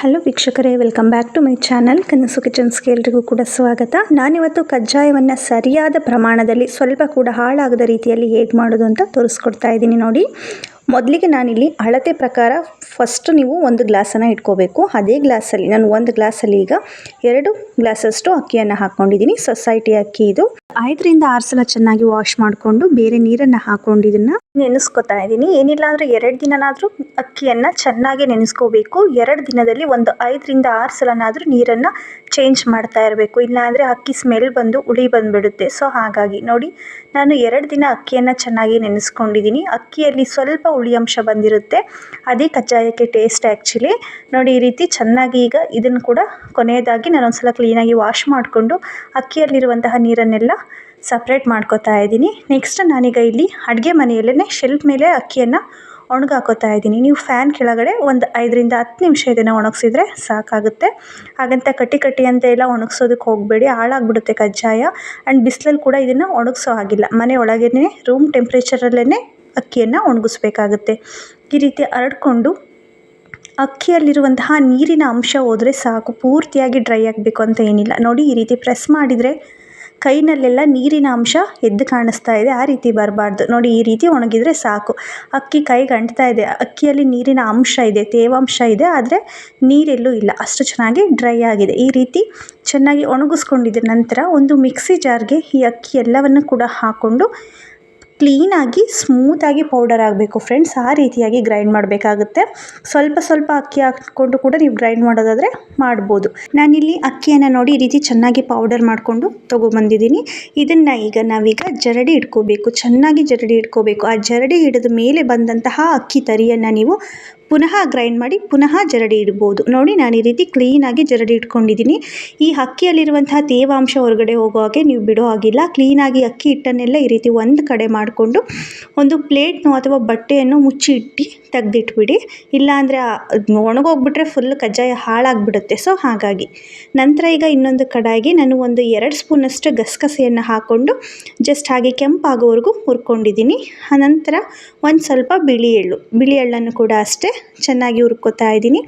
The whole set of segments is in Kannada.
ಹಲೋ ವೀಕ್ಷಕರೇ, welcome back to my channel. Kanasu ಕಿಚನ್ಸ್ಗೆ ಎಲ್ರಿಗೂ ಕೂಡ ಸ್ವಾಗತ. ನಾನಿವತ್ತು ಕಜ್ಜಾಯವನ್ನು ಸರಿಯಾದ ಪ್ರಮಾಣದಲ್ಲಿ, ಸ್ವಲ್ಪ ಕೂಡ ಹಾಳಾಗದ ರೀತಿಯಲ್ಲಿ ಹೇಗೆ ಮಾಡೋದು ಅಂತ ತೋರಿಸ್ಕೊಡ್ತಾ ಇದ್ದೀನಿ ನೋಡಿ. ಮೊದಲಿಗೆ ನಾನಿಲ್ಲಿ ಅಳತೆ ಪ್ರಕಾರ ಫಸ್ಟ್ ನೀವು ಒಂದು ಗ್ಲಾಸನ್ನು ಇಟ್ಕೋಬೇಕು. ಅದೇ ಗ್ಲಾಸಲ್ಲಿ, ನಾನು ಒಂದು ಗ್ಲಾಸಲ್ಲಿ ಈಗ ಎರಡು ಗ್ಲಾಸಷ್ಟು ಅಕ್ಕಿಯನ್ನು ಹಾಕ್ಕೊಂಡಿದ್ದೀನಿ. ಸೊಸೈಟಿ ಅಕ್ಕಿ ಇದು. ಐದರಿಂದ ಆರು ಸಲ ಚೆನ್ನಾಗಿ ವಾಶ್ ಮಾಡಿಕೊಂಡು ಬೇರೆ ನೀರನ್ನು ಹಾಕ್ಕೊಂಡು ಇದನ್ನು ನೆನೆಸ್ಕೊತಾ ಇದ್ದೀನಿ. ಏನಿಲ್ಲ ಅಂದರೆ ಎರಡು ದಿನನಾದರೂ ಅಕ್ಕಿಯನ್ನು ಚೆನ್ನಾಗಿ ನೆನೆಸ್ಕೋಬೇಕು. ಎರಡು ದಿನದಲ್ಲಿ ಒಂದು ಐದರಿಂದ ಆರು ಸಲನಾದರೂ ನೀರನ್ನು ಚೇಂಜ್ ಮಾಡ್ತಾ ಇರಬೇಕು. ಇಲ್ಲಾಂದರೆ ಅಕ್ಕಿ ಸ್ಮೆಲ್ ಬಂದು ಹುಳಿ ಬಂದುಬಿಡುತ್ತೆ. ಸೊ ಹಾಗಾಗಿ ನೋಡಿ, ನಾನು ಎರಡು ದಿನ ಅಕ್ಕಿಯನ್ನು ಚೆನ್ನಾಗಿ ನೆನೆಸ್ಕೊಂಡಿದ್ದೀನಿ. ಅಕ್ಕಿಯಲ್ಲಿ ಸ್ವಲ್ಪ ಹುಳಿ ಅಂಶ ಬಂದಿರುತ್ತೆ. ಅದೇ ಕಜ್ಜಾಯಕ್ಕೆ ಟೇಸ್ಟ್ ಆ್ಯಕ್ಚುಲಿ ನೋಡಿ, ಈ ರೀತಿ ಚೆನ್ನಾಗಿ ಈಗ ಇದನ್ನು ಕೂಡ ಕೊನೆಯದಾಗಿ ನಾನು ಒಂದ್ಸಲ ಕ್ಲೀನಾಗಿ ವಾಶ್ ಮಾಡಿಕೊಂಡು ಅಕ್ಕಿಯಲ್ಲಿರುವಂತಹ ನೀರನ್ನೆಲ್ಲ ಸಪ್ರೇಟ್ ಮಾಡ್ಕೋತಾ ಇದ್ದೀನಿ. ನೆಕ್ಸ್ಟ್ ನಾನೀಗ ಇಲ್ಲಿ ಅಡುಗೆ ಮನೆಯಲ್ಲೇ ಶೆಲ್ಫ್ ಮೇಲೆ ಅಕ್ಕಿಯನ್ನು ಒಣಗಾಕೋತಾ ಇದ್ದೀನಿ. ನೀವು ಫ್ಯಾನ್ ಕೆಳಗಡೆ ಒಂದು ಐದರಿಂದ ಹತ್ತು ನಿಮಿಷ ಇದನ್ನು ಒಣಗಿಸಿದ್ರೆ ಸಾಕಾಗುತ್ತೆ. ಹಾಗಂತ ಕಟ್ಟಿ ಕಟ್ಟಿ ಅಂತ ಎಲ್ಲ ಒಣಗಿಸೋದಕ್ಕೆ ಹೋಗಬೇಡಿ. ಹಾಳಾಗ್ಬಿಡುತ್ತೆ ಕಜ್ಜಾಯ. ಆ್ಯಂಡ್ ಬಿಸಿಲಲ್ಲಿ ಕೂಡ ಇದನ್ನು ಒಣಗಿಸೋ ಹಾಗಿಲ್ಲ. ಮನೆ ಒಳಗೇ ರೂಮ್ ಟೆಂಪ್ರೇಚರಲ್ಲೇ ಅಕ್ಕಿಯನ್ನು ಒಣಗಿಸ್ಬೇಕಾಗುತ್ತೆ. ಈ ರೀತಿ ಹರಡ್ಕೊಂಡು ಅಕ್ಕಿಯಲ್ಲಿರುವಂತಹ ನೀರಿನ ಅಂಶ ಹೋದರೆ ಸಾಕು, ಪೂರ್ತಿಯಾಗಿ ಡ್ರೈ ಆಗಬೇಕು ಅಂತ ಏನಿಲ್ಲ. ನೋಡಿ, ಈ ರೀತಿ ಪ್ರೆಸ್ ಮಾಡಿದರೆ ಕೈನಲ್ಲೆಲ್ಲ ನೀರಿನ ಅಂಶ ಎದ್ದು ಕಾಣಿಸ್ತಾ ಇದೆ, ಆ ರೀತಿ ಬರಬಾರ್ದು. ನೋಡಿ, ಈ ರೀತಿ ಒಣಗಿದರೆ ಸಾಕು. ಅಕ್ಕಿ ಕೈಗೆ ಅಂಟ್ತಾ ಇದೆ, ಅಕ್ಕಿಯಲ್ಲಿ ನೀರಿನ ಅಂಶ ಇದೆ, ತೇವಾಂಶ ಇದೆ, ಆದರೆ ನೀರೆಲ್ಲೂ ಇಲ್ಲ. ಅಷ್ಟು ಚೆನ್ನಾಗಿ ಡ್ರೈ ಆಗಿದೆ. ಈ ರೀತಿ ಚೆನ್ನಾಗಿ ಒಣಗಿಸ್ಕೊಂಡಿದ್ದ ನಂತರ ಒಂದು ಮಿಕ್ಸಿ ಜಾರ್ಗೆ ಈ ಅಕ್ಕಿ ಎಲ್ಲವನ್ನು ಕೂಡ ಹಾಕ್ಕೊಂಡು ಕ್ಲೀನಾಗಿ ಸ್ಮೂತಾಗಿ ಪೌಡರ್ ಆಗಬೇಕು ಫ್ರೆಂಡ್ಸ್ ಆ ರೀತಿಯಾಗಿ ಗ್ರೈಂಡ್ ಮಾಡಬೇಕಾಗುತ್ತೆ. ಸ್ವಲ್ಪ ಸ್ವಲ್ಪ ಅಕ್ಕಿ ಹಾಕ್ಕೊಂಡು ಕೂಡ ನೀವು ಗ್ರೈಂಡ್ ಮಾಡೋದಾದರೆ ಮಾಡ್ಬೋದು. ನಾನಿಲ್ಲಿ ಅಕ್ಕಿಯನ್ನು ನೋಡಿ ಈ ರೀತಿ ಚೆನ್ನಾಗಿ ಪೌಡರ್ ಮಾಡಿಕೊಂಡು ತೊಗೊಬಂದಿದ್ದೀನಿ ಇದನ್ನು ಈಗ ನಾವೀಗ ಜರಡಿ ಇಟ್ಕೋಬೇಕು. ಚೆನ್ನಾಗಿ ಜರಡಿ ಇಟ್ಕೋಬೇಕು. ಆ ಜರಡಿ ಹಿಡಿದ ಮೇಲೆ ಬಂದಂತಹ ಅಕ್ಕಿ ತರಿಯನ್ನು ನೀವು ಪುನಃ ಗ್ರೈಂಡ್ ಮಾಡಿ ಪುನಃ ಜರಡಿ ಇಡ್ಬೋದು. ನೋಡಿ ನಾನು ಈ ರೀತಿ ಕ್ಲೀನಾಗಿ ಜರಡಿ ಇಟ್ಕೊಂಡಿದ್ದೀನಿ. ಈ ಅಕ್ಕಿಯಲ್ಲಿರುವಂತಹ ತೇವಾಂಶ ಹೊರಗಡೆ ಹೋಗೋ ಹಾಗೆ ನೀವು ಬಿಡೋ ಹಾಗಿಲ್ಲ. ಕ್ಲೀನಾಗಿ ಅಕ್ಕಿ ಹಿಟ್ಟನ್ನೆಲ್ಲ ಈ ರೀತಿ ಒಂದು ಕಡೆ ಮಾಡಿಕೊಂಡು ಒಂದು ಪ್ಲೇಟ್ನೋ ಅಥವಾ ಬಟ್ಟೆಯನ್ನು ಮುಚ್ಚಿ ಇಟ್ಟು ತೆಗೆದಿಟ್ಬಿಡಿ. ಇಲ್ಲಾಂದರೆ ಒಣಗೋಗ್ಬಿಟ್ರೆ ಫುಲ್ ಕಜ್ಜಾಯ ಹಾಳಾಗಿಬಿಡುತ್ತೆ. ಸೊ ಹಾಗಾಗಿ ನಂತರ ಈಗ ಇನ್ನೊಂದು ಕಡಾಯಿಗೆ ನಾನು ಒಂದು ಎರಡು ಸ್ಪೂನಷ್ಟು ಗಸಗಸೆಯನ್ನು ಹಾಕ್ಕೊಂಡು ಜಸ್ಟ್ ಹಾಗೆ ಕೆಂಪಾಗೋವರೆಗೂ ಹುರ್ಕೊಂಡಿದ್ದೀನಿ. ಆನಂತರ ಒಂದು ಸ್ವಲ್ಪ ಬಿಳಿ ಎಳ್ಳು. ಬಿಳಿ ಎಳ್ಳನ್ನು ಕೂಡ ಅಷ್ಟೇ ಚೆನ್ನಾಗಿ ಹುರ್ಕೋತಾ ಇದ್ದೀನಿ.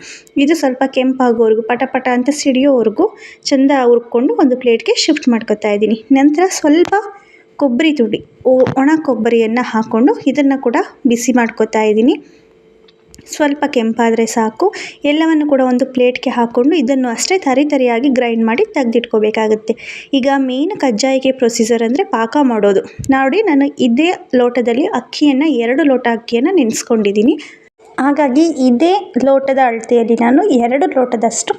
ಇದು ಸ್ವಲ್ಪ ಕೆಂಪಾಗೋವರೆಗೂ, ಪಟ ಪಟ ಅಂತ ಸಿಡಿಯೋವರೆಗೂ ಚೆಂದ ಹುರ್ಕೊಂಡು ಒಂದು ಪ್ಲೇಟ್ಗೆ ಶಿಫ್ಟ್ ಮಾಡ್ಕೊತಾ ಇದ್ದೀನಿ. ನಂತರ ಸ್ವಲ್ಪ ಕೊಬ್ಬರಿ ತುಡಿ ಒಣ ಕೊಬ್ಬರಿಯನ್ನು ಹಾಕ್ಕೊಂಡು ಇದನ್ನು ಕೂಡ ಬಿಸಿ ಮಾಡ್ಕೋತಾ ಇದ್ದೀನಿ. ಸ್ವಲ್ಪ ಕೆಂಪಾದರೆ ಸಾಕು. ಎಲ್ಲವನ್ನು ಕೂಡ ಒಂದು ಪ್ಲೇಟ್ಗೆ ಹಾಕ್ಕೊಂಡು ಇದನ್ನು ಅಷ್ಟೇ ತರಿ ತರಿಯಾಗಿ ಗ್ರೈಂಡ್ ಮಾಡಿ ತೆಗೆದಿಟ್ಕೋಬೇಕಾಗುತ್ತೆ. ಈಗ ಮೇನ್ ಕಜ್ಜಾಯಿಗೆ ಪ್ರೊಸೀಜರ್ ಅಂದರೆ ಪಾಕ ಮಾಡೋದು. ನೋಡಿ, ನಾನು ಇದೇ ಲೋಟದಲ್ಲಿ ಅಕ್ಕಿಯನ್ನು, ಎರಡು ಲೋಟ ಅಕ್ಕಿಯನ್ನು ನೆನೆಸ್ಕೊಂಡಿದ್ದೀನಿ. ಹಾಗಾಗಿ ಇದೇ ಲೋಟದ ಅಳತೆಯಲ್ಲಿ ನಾನು ಎರಡು ಲೋಟದಷ್ಟು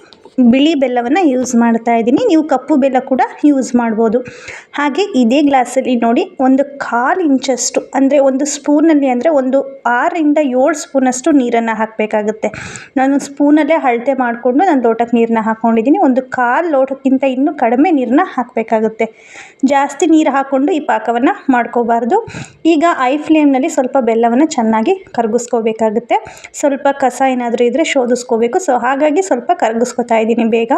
ಬಿಳಿ ಬೆಲ್ಲವನ್ನು ಯೂಸ್ ಮಾಡ್ತಾ ಇದ್ದೀನಿ. ನೀವು ಕಪ್ಪು ಬೆಲ್ಲ ಕೂಡ ಯೂಸ್ ಮಾಡ್ಬೋದು. ಹಾಗೆ ಇದೇ ಗ್ಲಾಸಲ್ಲಿ ನೋಡಿ, ಒಂದು ಕಾಲು ಇಂಚಷ್ಟು, ಅಂದರೆ ಒಂದು ಸ್ಪೂನಲ್ಲಿ ಅಂದರೆ ಒಂದು ಆರರಿಂದ ಏಳು ಸ್ಪೂನಷ್ಟು ನೀರನ್ನು ಹಾಕಬೇಕಾಗುತ್ತೆ. ನಾನು ಸ್ಪೂನಲ್ಲೇ ಅಳತೆ ಮಾಡಿಕೊಂಡು ನಾನು ಲೋಟಕ್ಕೆ ನೀರನ್ನ ಹಾಕ್ಕೊಂಡಿದ್ದೀನಿ ಒಂದು ಕಾಲು ಲೋಟಕ್ಕಿಂತ ಇನ್ನೂ ಕಡಿಮೆ ನೀರನ್ನ ಹಾಕಬೇಕಾಗುತ್ತೆ. ಜಾಸ್ತಿ ನೀರು ಹಾಕ್ಕೊಂಡು ಈ ಪಾಕವನ್ನು ಮಾಡ್ಕೋಬಾರ್ದು. ಈಗ ಐ ಫ್ಲೇಮ್ನಲ್ಲಿ ಸ್ವಲ್ಪ ಬೆಲ್ಲವನ್ನು ಚೆನ್ನಾಗಿ ಕರಗಿಸ್ಕೋಬೇಕಾಗುತ್ತೆ. ಸ್ವಲ್ಪ ಕಸ ಏನಾದರೂ ಇದ್ದರೆ ಶೋಧಿಸ್ಕೋಬೇಕು. ಸೊ ಹಾಗಾಗಿ ಸ್ವಲ್ಪ ಕರಗಿಸ್ಕೋತಾ ಇದ್ದೀನಿ. ಬೇಗ.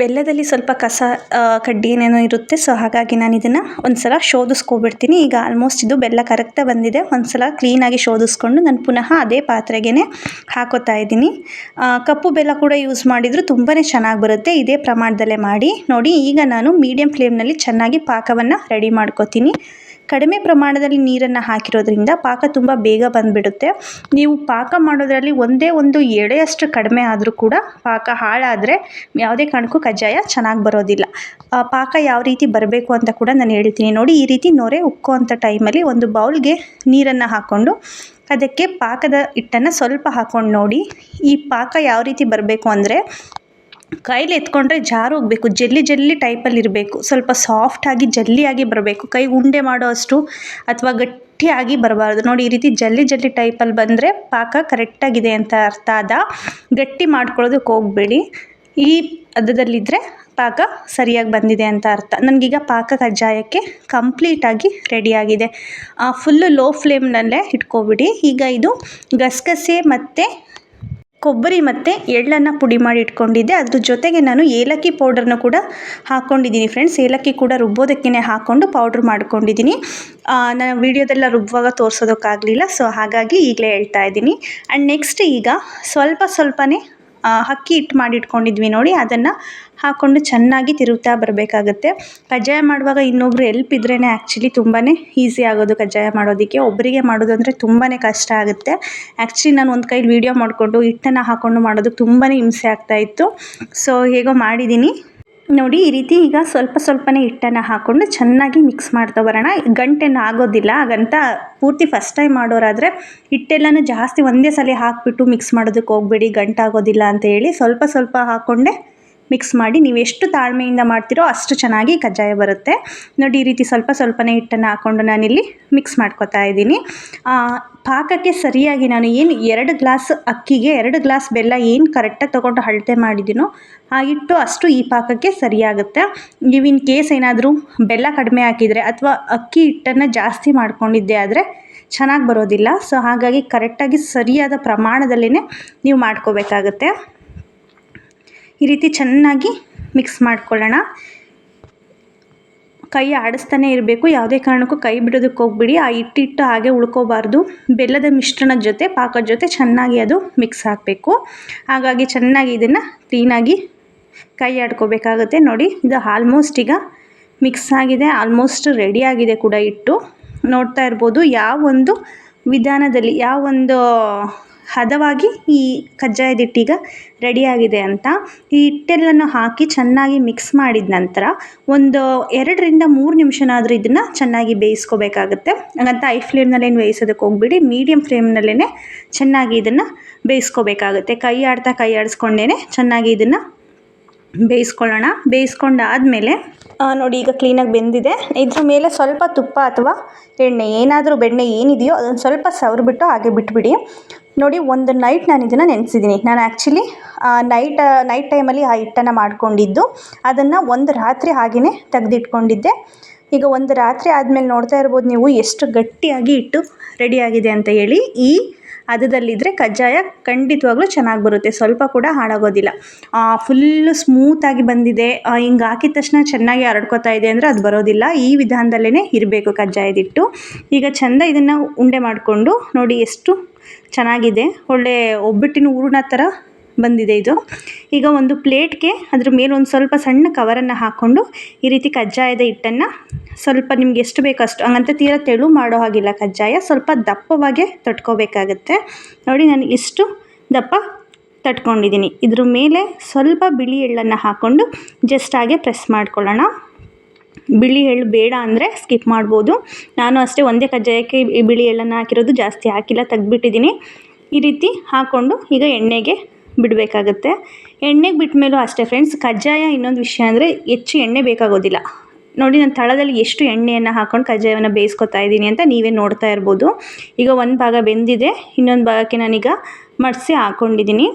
ಬೆಲ್ಲದಲ್ಲಿ ಸ್ವಲ್ಪ ಕಸ ಕಡ್ಡಿ ಏನೇನೋ ಇರುತ್ತೆ, ಸೊ ಹಾಗಾಗಿ ನಾನು ಇದನ್ನು ಒಂದು ಸಲ ಶೋಧಿಸ್ಕೊಬಿಡ್ತೀನಿ. ಈಗ ಆಲ್ಮೋಸ್ಟ್ ಇದು ಬೆಲ್ಲ ಕರೆಕ್ಟಾಗಿ ಬಂದಿದೆ. ಒಂದು ಸಲ ಕ್ಲೀನಾಗಿ ಶೋಧಿಸ್ಕೊಂಡು ನಾನು ಪುನಃ ಅದೇ ಪಾತ್ರೆಗೆ ಹಾಕೋತಾ ಇದ್ದೀನಿ. ಕಪ್ಪು ಬೆಲ್ಲ ಕೂಡ ಯೂಸ್ ಮಾಡಿದರೂ ತುಂಬಾ ಚೆನ್ನಾಗಿ ಬರುತ್ತೆ. ಇದೇ ಪ್ರಮಾಣದಲ್ಲೇ ಮಾಡಿ ನೋಡಿ. ಈಗ ನಾನು ಮೀಡಿಯಮ್ ಫ್ಲೇಮ್ನಲ್ಲಿ ಚೆನ್ನಾಗಿ ಪಾಕವನ್ನು ರೆಡಿ ಮಾಡ್ಕೋತೀನಿ. ಕಡಿಮೆ ಪ್ರಮಾಣದಲ್ಲಿ ನೀರನ್ನು ಹಾಕಿರೋದ್ರಿಂದ ಪಾಕ ತುಂಬ ಬೇಗ ಬಂದುಬಿಡುತ್ತೆ. ನೀವು ಪಾಕ ಮಾಡೋದ್ರಲ್ಲಿ ಒಂದೇ ಒಂದು ಎಳೆಯಷ್ಟು ಕಡಿಮೆ ಆದರೂ ಕೂಡ ಪಾಕ ಹಾಳಾದರೆ ಯಾವುದೇ ಕಾರಣಕ್ಕೂ ಕಜ್ಜಾಯ ಚೆನ್ನಾಗಿ ಬರೋದಿಲ್ಲ. ಪಾಕ ಯಾವ ರೀತಿ ಬರಬೇಕು ಅಂತ ಕೂಡ ನಾನು ಹೇಳ್ತೀನಿ. ನೋಡಿ, ಈ ರೀತಿ ನೊರೆ ಉಕ್ಕೋ ಅಂಥ ಟೈಮಲ್ಲಿ ಒಂದು ಬೌಲ್ಗೆ ನೀರನ್ನು ಹಾಕ್ಕೊಂಡು ಅದಕ್ಕೆ ಪಾಕದ ಹಿಟ್ಟನ್ನು ಸ್ವಲ್ಪ ಹಾಕ್ಕೊಂಡು ನೋಡಿ. ಈ ಪಾಕ ಯಾವ ರೀತಿ ಬರಬೇಕು ಅಂದರೆ ಕೈಲಿ ಎತ್ಕೊಂಡ್ರೆ ಜಾರು ಹೋಗ್ಬೇಕು, ಜಲ್ಲಿ ಜಲ್ಲಿ ಟೈಪಲ್ಲಿ ಇರಬೇಕು, ಸ್ವಲ್ಪ ಸಾಫ್ಟಾಗಿ ಜಲ್ಲಿಯಾಗಿ ಬರಬೇಕು, ಕೈ ಉಂಡೆ ಮಾಡೋ ಅಷ್ಟು ಅಥವಾ ಗಟ್ಟಿಯಾಗಿ ಬರಬಾರ್ದು. ನೋಡಿ, ಈ ರೀತಿ ಜಲ್ಲಿ ಜಲ್ಲಿ ಟೈಪಲ್ಲಿ ಬಂದರೆ ಪಾಕ ಕರೆಕ್ಟಾಗಿದೆ ಅಂತ ಅರ್ಥ ಆದ ಗಟ್ಟಿ ಮಾಡ್ಕೊಳ್ಳೋದಕ್ಕೆ ಹೋಗಬೇಡಿ. ಈ ಹದದಲ್ಲಿದ್ದರೆ ಪಾಕ ಸರಿಯಾಗಿ ಬಂದಿದೆ ಅಂತ ಅರ್ಥ. ನನಗೀಗ ಪಾಕ ಕಜ್ಜಾಯಕ್ಕೆ ಕಂಪ್ಲೀಟಾಗಿ ರೆಡಿಯಾಗಿದೆ ಫುಲ್ಲು ಲೋ ಫ್ಲೇಮ್ನಲ್ಲೇ ಇಟ್ಕೊಬಿಡಿ. ಈಗ ಇದು ಗಸಗಸೆ ಮತ್ತು ಕೊಬ್ಬರಿ ಮತ್ತು ಎಳ್ಳನ್ನು ಪುಡಿ ಮಾಡಿ ಇಟ್ಕೊಂಡಿದ್ದೆ. ಅದ್ರ ಜೊತೆಗೆ ನಾನು ಏಲಕ್ಕಿ ಪೌಡರ್ನ ಕೂಡ ಹಾಕ್ಕೊಂಡಿದ್ದೀನಿ ಫ್ರೆಂಡ್ಸ್. ಏಲಕ್ಕಿ ಕೂಡ ರುಬ್ಬೋದಕ್ಕೇ ಹಾಕ್ಕೊಂಡು ಪೌಡ್ರ್ ಮಾಡ್ಕೊಂಡಿದ್ದೀನಿ. ನಾನು ವೀಡಿಯೋದೆಲ್ಲ ರುಬ್ಬುವಾಗ ತೋರಿಸೋದಕ್ಕಾಗಲಿಲ್ಲ, ಸೊ ಹಾಗಾಗಿ ಈಗಲೇ ಹೇಳ್ತಾ ಇದ್ದೀನಿ. ಆ್ಯಂಡ್ ನೆಕ್ಸ್ಟ್ ಈಗ ಸ್ವಲ್ಪ ಸ್ವಲ್ಪನೇ ಅಕ್ಕಿ ಹಿಟ್ಟು ಮಾಡಿಟ್ಕೊಂಡಿದ್ವಿ ನೋಡಿ, ಅದನ್ನು ಹಾಕ್ಕೊಂಡು ಚೆನ್ನಾಗಿ ತಿರುಗ್ತಾ ಬರಬೇಕಾಗುತ್ತೆ. ಕಜ್ಜಾಯ ಮಾಡುವಾಗ ಇನ್ನೊಬ್ರು ಎಲ್ಪ್ ಇದ್ರೇ ಆ್ಯಕ್ಚುಲಿ ತುಂಬಾ ಈಸಿ ಆಗೋದು ಕಜ್ಜಾಯ ಮಾಡೋದಕ್ಕೆ. ಒಬ್ಬರಿಗೆ ಮಾಡೋದು ಅಂದರೆ ತುಂಬಾ ಕಷ್ಟ ಆಗುತ್ತೆ. ಆ್ಯಕ್ಚುಲಿ ನಾನು ಒಂದು ಕೈಲಿ ವೀಡಿಯೋ ಮಾಡಿಕೊಂಡು ಹಿಟ್ಟನ್ನು ಹಾಕ್ಕೊಂಡು ಮಾಡೋದಕ್ಕೆ ತುಂಬಾ ಹಿಂಸೆ ಆಗ್ತಾಯಿತ್ತು ಸೊ ಹೇಗೋ ಮಾಡಿದ್ದೀನಿ ನೋಡಿ, ಈ ರೀತಿ ಈಗ ಸ್ವಲ್ಪ ಸ್ವಲ್ಪನೇ ಹಿಟ್ಟನ್ನು ಹಾಕ್ಕೊಂಡು ಚೆನ್ನಾಗಿ ಮಿಕ್ಸ್ ಮಾಡ್ತಾ ಬರೋಣ. ಗಂಟೆನ ಆಗೋದಿಲ್ಲ, ಹಾಗಂತ ಪೂರ್ತಿ ಫಸ್ಟ್ ಟೈಮ್ ಮಾಡೋರಾದರೆ ಹಿಟ್ಟೆಲ್ಲನೂ ಜಾಸ್ತಿ ಒಂದೇ ಸಲ ಹಾಕಿಬಿಟ್ಟು ಮಿಕ್ಸ್ ಮಾಡೋದಕ್ಕೆ ಹೋಗಬೇಡಿ, ಗಂಟಾಗೋದಿಲ್ಲ ಅಂತ ಹೇಳಿ ಸ್ವಲ್ಪ ಸ್ವಲ್ಪ ಹಾಕ್ಕೊಂಡೆ ಮಿಕ್ಸ್ ಮಾಡಿ ನೀವು ಎಷ್ಟು ತಾಳ್ಮೆಯಿಂದ ಮಾಡ್ತೀರೋ ಅಷ್ಟು ಚೆನ್ನಾಗಿ ಕಜ್ಜಾಯ ಬರುತ್ತೆ. ನೋಡಿ, ಈ ರೀತಿ ಸ್ವಲ್ಪ ಸ್ವಲ್ಪನೇ ಹಿಟ್ಟನ್ನು ಹಾಕ್ಕೊಂಡು ನಾನಿಲ್ಲಿ ಮಿಕ್ಸ್ ಮಾಡ್ಕೊತಾ ಇದ್ದೀನಿ. ಪಾಕಕ್ಕೆ ಸರಿಯಾಗಿ ನಾನು ಏನು ಎರಡು ಗ್ಲಾಸ್ ಅಕ್ಕಿಗೆ ಎರಡು ಗ್ಲಾಸ್ ಬೆಲ್ಲ ಏನು ಕರೆಕ್ಟಾಗಿ ತೊಗೊಂಡು ಅಳತೆ ಮಾಡಿದ್ದೀನೋ ಆ ಹಿಟ್ಟು ಅಷ್ಟು ಈ ಪಾಕಕ್ಕೆ ಸರಿಯಾಗುತ್ತೆ. ನೀವು ಇನ್ ಕೇಸ್ ಏನಾದರೂ ಬೆಲ್ಲ ಕಡಿಮೆ ಹಾಕಿದರೆ ಅಥವಾ ಅಕ್ಕಿ ಹಿಟ್ಟನ್ನು ಜಾಸ್ತಿ ಮಾಡ್ಕೊಂಡಿದ್ದೆ ಆದರೆ ಚೆನ್ನಾಗಿ ಬರೋದಿಲ್ಲ. ಸೊ ಹಾಗಾಗಿ ಕರೆಕ್ಟಾಗಿ ಸರಿಯಾದ ಪ್ರಮಾಣದಲ್ಲೇ ನೀವು ಮಾಡ್ಕೋಬೇಕಾಗತ್ತೆ. ಈ ರೀತಿ ಚೆನ್ನಾಗಿ ಮಿಕ್ಸ್ ಮಾಡ್ಕೊಳ್ಳೋಣ. ಕೈ ಆಡಿಸ್ತಾನೆ ಇರಬೇಕು, ಯಾವುದೇ ಕಾರಣಕ್ಕೂ ಕೈ ಬಿಡೋದಕ್ಕೆ ಹೋಗ್ಬಿಡಿ. ಆ ಹಿಟ್ಟಿಟ್ಟು ಹಾಗೆ ಉಳ್ಕೋಬಾರ್ದು. ಬೆಲ್ಲದ ಮಿಶ್ರಣದ ಜೊತೆ, ಪಾಕದ ಜೊತೆ ಚೆನ್ನಾಗಿ ಅದು ಮಿಕ್ಸ್ ಆಗಬೇಕು ಹಾಗಾಗಿ ಚೆನ್ನಾಗಿ ಇದನ್ನು ಕ್ಲೀನಾಗಿ ಕೈ ಆಡ್ಕೋಬೇಕಾಗುತ್ತೆ. ನೋಡಿ, ಇದು ಆಲ್ಮೋಸ್ಟ್ ಈಗ ಮಿಕ್ಸ್ ಆಗಿದೆ ಆಲ್ಮೋಸ್ಟ್ ರೆಡಿ ಆಗಿದೆ ಕೂಡ ಇಟ್ಟು ನೋಡ್ತಾ ಇರ್ಬೋದು, ಯಾವ ಒಂದು ವಿಧಾನದಲ್ಲಿ ಯಾವ ಒಂದು ಹದವಾಗಿ ಈ ಕಜ್ಜಾಯದ ಹಿಟ್ಟೀಗ ರೆಡಿಯಾಗಿದೆ ಅಂತ, ಈ ಹಿಟ್ಟೆಲ್ಲನೂ ಹಾಕಿ ಚೆನ್ನಾಗಿ ಮಿಕ್ಸ್ ಮಾಡಿದ ನಂತರ ಒಂದು ಎರಡರಿಂದ ಮೂರು ನಿಮಿಷನಾದರೂ ಇದನ್ನು ಚೆನ್ನಾಗಿ ಬೇಯಿಸ್ಕೋಬೇಕಾಗುತ್ತೆ. ಹಾಗಂತ ಐ ಫ್ಲೇಮ್ನಲ್ಲೇನು ಬೇಯಿಸೋದಕ್ಕೆ ಹೋಗ್ಬಿಡಿ ಮೀಡಿಯಮ್ ಫ್ಲೇಮ್ನಲ್ಲೇ ಚೆನ್ನಾಗಿ ಇದನ್ನು ಬೇಯಿಸ್ಕೋಬೇಕಾಗುತ್ತೆ. ಕೈ ಆಡ್ತಾ ಕೈ ಆಡಿಸ್ಕೊಂಡೇ ಚೆನ್ನಾಗಿ ಇದನ್ನು ಬೇಯಿಸ್ಕೊಳ್ಳೋಣ. ಬೇಯಿಸ್ಕೊಂಡಾದಮೇಲೆ ನೋಡಿ ಈಗ ಕ್ಲೀನಾಗಿ ಬೆಂದಿದೆ. ಇದ್ರ ಮೇಲೆ ಸ್ವಲ್ಪ ತುಪ್ಪ ಅಥವಾ ಎಣ್ಣೆ, ಏನಾದರೂ ಬೆಣ್ಣೆ ಏನಿದೆಯೋ ಅದನ್ನು ಸ್ವಲ್ಪ ಸವ್ರಿಬಿಟ್ಟು ಹಾಗೆ ಬಿಟ್ಬಿಡಿ. ನೋಡಿ, ಒಂದು ನೈಟ್ ನಾನು ಇದನ್ನು ನೆನೆಸಿದ್ದೀನಿ. ನಾನು ಆ್ಯಕ್ಚುಲಿ ನೈಟ್ ನೈಟ್ ಟೈಮಲ್ಲಿ ಆ ಹಿಟ್ಟನ್ನು ಮಾಡಿಕೊಂಡಿದ್ದು. ಅದನ್ನು ಒಂದು ರಾತ್ರಿ ಹಾಗೆಯೇ ತೆಗೆದಿಟ್ಕೊಂಡಿದ್ದೆ. ಈಗ ಒಂದು ರಾತ್ರಿ ಆದಮೇಲೆ ನೋಡ್ತಾ ಇರ್ಬೋದು ನೀವು ಎಷ್ಟು ಗಟ್ಟಿಯಾಗಿ ಇಟ್ಟು ರೆಡಿಯಾಗಿದೆ ಅಂತ ಹೇಳಿ. ಈ ಹದದಲ್ಲಿದ್ದರೆ ಕಜ್ಜಾಯ ಖಂಡಿತವಾಗ್ಲೂ ಚೆನ್ನಾಗಿ ಬರುತ್ತೆ. ಸ್ವಲ್ಪ ಕೂಡ ಹಾಳಾಗೋದಿಲ್ಲ. ಫುಲ್ಲು ಸ್ಮೂತಾಗಿ ಬಂದಿದೆ. ಹಿಂಗೆ ಹಾಕಿದ ತಕ್ಷಣ ಚೆನ್ನಾಗಿ ಹರಡ್ಕೋತಾ ಇದೆ ಅಂದರೆ ಅದು ಬರೋದಿಲ್ಲ. ಈ ವಿಧಾನದಲ್ಲೇ ಇರಬೇಕು ಕಜ್ಜಾಯದಿಟ್ಟು ಈಗ ಚೆಂದ ಇದನ್ನು ಉಂಡೆ ಮಾಡಿಕೊಂಡು ನೋಡಿ ಎಷ್ಟು ಚೆನ್ನಾಗಿದೆ. ಒಳ್ಳೆ ಒಬ್ಬಟ್ಟಿನ ಹೂರ್ಣ ಥರ ಬಂದಿದೆ ಇದು. ಈಗ ಒಂದು ಪ್ಲೇಟ್ಗೆ ಅದ್ರ ಮೇಲೆ ಒಂದು ಸ್ವಲ್ಪ ಸಣ್ಣ ಕವರನ್ನು ಹಾಕ್ಕೊಂಡು ಈ ರೀತಿ ಕಜ್ಜಾಯದ ಹಿಟ್ಟನ್ನು ಸ್ವಲ್ಪ ನಿಮ್ಗೆ ಎಷ್ಟು ಬೇಕು ಅಷ್ಟು, ಹಂಗಂತ ತೀರಾ ತೆಳು ಮಾಡೋ ಹಾಗಿಲ್ಲ ಕಜ್ಜಾಯ, ಸ್ವಲ್ಪ ದಪ್ಪವಾಗೆ ತಟ್ಕೋಬೇಕಾಗತ್ತೆ. ನೋಡಿ ನಾನು ಇಷ್ಟು ದಪ್ಪ ತಟ್ಕೊಂಡಿದ್ದೀನಿ. ಇದ್ರ ಮೇಲೆ ಸ್ವಲ್ಪ ಬಿಳಿ ಎಳ್ಳನ್ನು ಹಾಕ್ಕೊಂಡು ಜಸ್ಟ್ ಹಾಗೆ ಪ್ರೆಸ್ ಮಾಡ್ಕೊಳ್ಳೋಣ. ಬಿಳಿ ಎಳ್ಳು ಬೇಡ ಅಂದರೆ ಸ್ಕಿಪ್ ಮಾಡ್ಬೋದು. ನಾನು ಅಷ್ಟೇ ಒಂದೇ ಕಜ್ಜಾಯಕ್ಕೆ ಈ ಬಿಳಿ ಎಳ್ಳನ್ನು ಹಾಕಿರೋದು ಜಾಸ್ತಿ ಹಾಕಿಲ್ಲ, ತೆಗ್ದುಬಿಟ್ಟಿದ್ದೀನಿ. ಈ ರೀತಿ ಹಾಕ್ಕೊಂಡು ಈಗ ಎಣ್ಣೆಗೆ ಬಿಡಬೇಕಾಗತ್ತೆ. ಎಣ್ಣೆಗೆ ಬಿಟ್ಟ ಮೇಲೂ ಅಷ್ಟೇ ಫ್ರೆಂಡ್ಸ್ ಕಜ್ಜಾಯ ಇನ್ನೊಂದು ವಿಷಯ ಅಂದರೆ ಹೆಚ್ಚು ಎಣ್ಣೆ ಬೇಕಾಗೋದಿಲ್ಲ. ನೋಡಿ, ನಾನು ತಳದಲ್ಲಿ ಎಷ್ಟು ಎಣ್ಣೆಯನ್ನು ಹಾಕ್ಕೊಂಡು ಕಜ್ಜಾಯವನ್ನು ಬೇಯಿಸ್ಕೊತಾ ಇದ್ದೀನಿ ಅಂತ ನೀವೇ ನೋಡ್ತಾ ಇರ್ಬೋದು. ಈಗ ಒಂದು ಭಾಗ ಬೆಂದಿದೆ, ಇನ್ನೊಂದು ಭಾಗಕ್ಕೆ ನಾನೀಗ ಮಡಿಸಿ ಹಾಕ್ಕೊಂಡಿದ್ದೀನಿ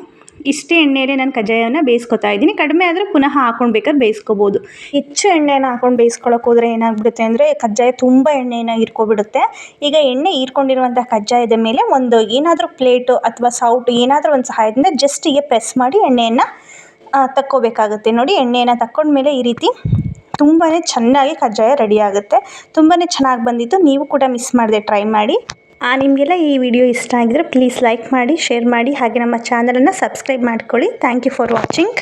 ಇಷ್ಟೇ ಎಣ್ಣೆಯಲ್ಲೇ ನಾನು ಕಜ್ಜಾಯವನ್ನು ಬೇಯಿಸ್ಕೊತಾ ಇದ್ದೀನಿ. ಕಡಿಮೆ ಆದರೆ ಪುನಃ ಹಾಕೊಂಡು ಬೇಕಾದ್ರೆ ಬೇಯಿಸ್ಕೋಬೋದು. ಹೆಚ್ಚು ಎಣ್ಣೆನ ಹಾಕೊಂಡು ಬೇಯಿಸ್ಕೊಳಕ್ಕೆ ಹೋದರೆ ಏನಾಗ್ಬಿಡುತ್ತೆ ಅಂದರೆ ಕಜ್ಜಾಯ ತುಂಬ ಎಣ್ಣೆಯನ್ನು ಹೀರ್ಕೊಬಿಡುತ್ತೆ. ಈಗ ಎಣ್ಣೆ ಹೀರ್ಕೊಂಡಿರುವಂಥ ಕಜ್ಜಾಯದ ಮೇಲೆ ಒಂದು ಏನಾದರೂ ಪ್ಲೇಟು ಅಥವಾ ಸೌಟು ಏನಾದರೂ ಒಂದು ಸಹಾಯದಿಂದ ಜಸ್ಟ್ ಹೀಗೆ ಪ್ರೆಸ್ ಮಾಡಿ ಎಣ್ಣೆಯನ್ನು ತಕ್ಕೋಬೇಕಾಗುತ್ತೆ. ನೋಡಿ, ಎಣ್ಣೆಯನ್ನು ತಕ್ಕೊಂಡ್ಮೇಲೆ ಈ ರೀತಿ ತುಂಬಾ ಚೆನ್ನಾಗಿ ಕಜ್ಜಾಯ ರೆಡಿ ಆಗುತ್ತೆ. ತುಂಬಾ ಚೆನ್ನಾಗಿ ಬಂದಿತ್ತು. ನೀವು ಕೂಡ ಮಿಸ್ ಮಾಡದೆ ಟ್ರೈ ಮಾಡಿ. ನಿಮಗೆಲ್ಲ ಈ ವಿಡಿಯೋ ಇಷ್ಟ ಆಗಿದ್ರೆ ಪ್ಲೀಸ್ ಲೈಕ್ ಮಾಡಿ ಶೇರ್ ಮಾಡಿ, ಹಾಗೆ ನಮ್ಮ ಚಾನಲನ್ನು ಸಬ್ಸ್ಕ್ರೈಬ್ ಮಾಡ್ಕೊಳ್ಳಿ. Thank you for watching